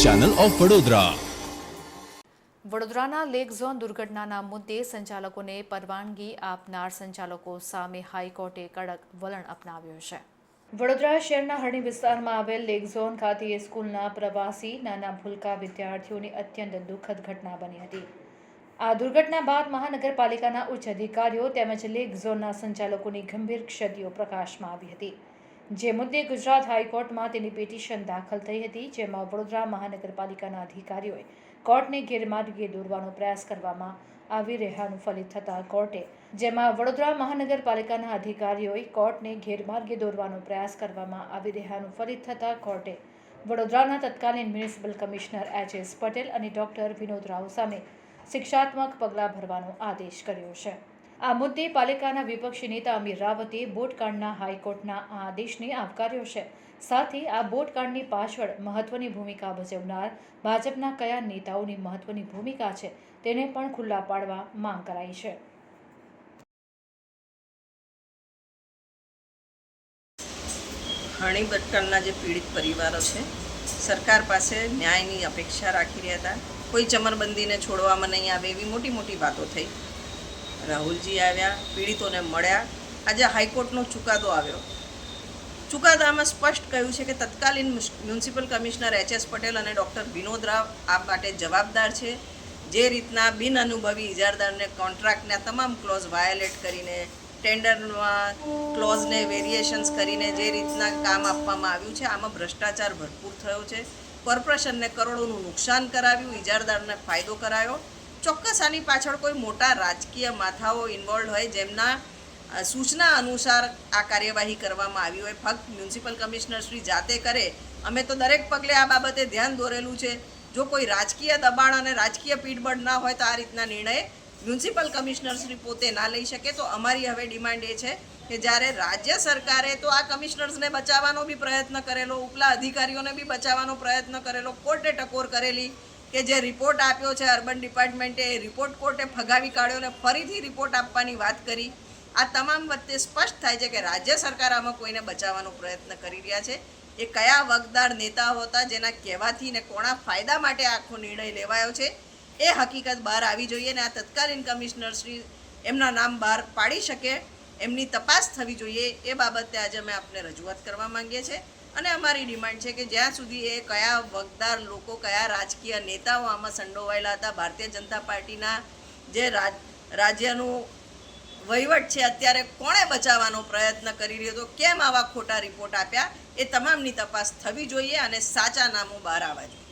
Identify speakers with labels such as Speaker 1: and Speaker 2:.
Speaker 1: Channel of Vadodara.
Speaker 2: વડોદરાના lake zone દુર્ઘટનાના મુદ્દે સંચાલકોને પરવાનગી આપનાર સંચાલકો સામે હાઈકોર્ટે કડક વલણ અપનાવ્યું છે. વડોદરા શહેરના હરણી વિસ્તારમાં આવેલ લેક ઝોન ખાતે સ્કૂલના પ્રવાસી નાના ભૂલકા વિદ્યાર્થીઓની અત્યંત દુઃખદ ઘટના બની હતી. આ દુર્ઘટના બાદ મહાનગરપાલિકાના ઉચ્ચ અધિકારીઓ તેમજ લેક ઝોનના સંચાલકોની ગંભીર ક્ષતિઓ પ્રકાશમાં આવી હતી. જે મુદ્દે ગુજરાત હાઈકોર્ટમાં તેની પિટિશન દાખલ થઈ હતી, જેમાં વડોદરા મહાનગરપાલિકાના અધિકારીઓએ કોર્ટને ગેરમાર્ગે દોરવાનો પ્રયાસ કરવામાં આવી રહ્યાનું ફલિત થતાં કોર્ટે, જેમાં વડોદરા મહાનગરપાલિકાના અધિકારીઓએ કોર્ટને ગેરમાર્ગે દોરવાનો પ્રયાસ કરવામાં આવી રહ્યાનું ફલિત થતાં કોર્ટે વડોદરાના તત્કાલીન municipal commissioner H S Patel અને ડોક્ટર વિનોદ રાવ સામે શિક્ષાત્મક પગલાં ભરવાનો આદેશ કર્યો છે. આ મુદ્દે પાલિકાના વિપક્ષી નેતા અમીર રાવતે બોટકાંડના હાઈકોર્ટના આ આદેશને આવકાર્યો છે. સાથે આ બોટકાંડની પાછળ મહત્વની ભૂમિકા ભજવનાર ભાજપના કયા નેતાઓની મહત્વની ભૂમિકા છે તેને પણ ખુલ્લા પાડવા માંગ કરાઈ છે.
Speaker 3: ઘણી ભટકણના જે પીડિત પરિવારો છે, સરકાર પાસે ન્યાયની અપેક્ષા રાખી રહ્યા હતા. કોઈ ચમરબંધીને છોડવામાં નહીં આવે એવી મોટી મોટી વાતો થઈ. રાહુલજી આવ્યા, પીડિતોને મળ્યા. આજે હાઈકોર્ટનો ચુકાદો આવ્યો. ચુકાદામાં સ્પષ્ટ કહ્યું છે કે તત્કાલીન municipal commissioner H S Patel અને ડૉક્ટર વિનોદ રાવ આ માટે જવાબદાર છે. જે રીતના બિન અનુભવી ઇજારદારને કોન્ટ્રાક્ટના તમામ ક્લોઝ વાયોલેટ કરીને, ટેન્ડરમાં ક્લોઝને વેરિએશન્સ કરીને જે રીતના કામ આપવામાં આવ્યું છે, આમાં ભ્રષ્ટાચાર ભરપૂર થયો છે. કોર્પોરેશનને કરોડોનું નુકસાન કરાવ્યું, ઇજારદારને ફાયદો કરાયો. ચોક્કસ આની પાછળ કોઈ મોટા રાજકીય માથાઓ ઇન્વોલ્વ હોય જેમના સૂચના અનુસાર આ કાર્યવાહી કરવામાં આવી હોય. ફક્ત મ્યુનિસિપલ કમિશનર શ્રી જાતે કરે, અમે તો દરેક પગલે આ બાબતે ધ્યાન દોરેલું છે. જો કોઈ રાજકીય દબાણ અને રાજકીય પીઠબળ ના હોય તો આ રીતના નિર્ણય મ્યુનિસિપલ કમિશનર શ્રી પોતે ના લઈ શકે. તો અમારી હવે ડિમાન્ડ એ છે કે જ્યારે રાજ્ય સરકારે તો આ કમિશનર્સને બચાવવાનો બી પ્રયત્ન કરેલો, ઉપલા અધિકારીઓને બી બચાવવાનો પ્રયત્ન કરેલો, કોર્ટે ટકોર કરેલી કે જે રિપોર્ટ આપ્યો છે અર્બન ડિપાર્ટમેન્ટે એ રિપોર્ટ કોર્ટે ફગાવી કાઢ્યો અને ફરીથી રિપોર્ટ આપવાની વાત કરી. આ તમામ વચ્ચે સ્પષ્ટ થાય છે કે રાજ્ય સરકાર આમાં કોઈને બચાવવાનો પ્રયત્ન કરી રહ્યા છે. એ કયા વગદાર નેતાઓ હતા, જેના કહેવાથી ને કોણા ફાયદા માટે આખો નિર્ણય લેવાયો છે, એ હકીકત બહાર આવી જોઈએ ને આ તત્કાલીન કમિશનર શ્રી એમના નામ બહાર પાડી શકે, એમની તપાસ થવી જોઈએ, એ બાબતે આજે અમે આપને રજૂઆત કરવા માંગીએ છીએ. અને અમારી ડિમાન્ડ છે કે જ્યાં સુધી એ કયા વગદાર લોકો, કયા રાજકીય નેતાઓ આમાં સંડોવાયેલા હતા, ભારતીય જનતા પાર્ટીના જે રાજ, રાજ્યનું વહીવટ છે, અત્યારે કોણે બચાવવાનો પ્રયત્ન કરી રહ્યો હતો, કેમ આવા ખોટા રિપોર્ટ આપ્યા, એ તમામની તપાસ થવી જોઈએ અને સાચા નામો બહાર આવવા જોઈએ.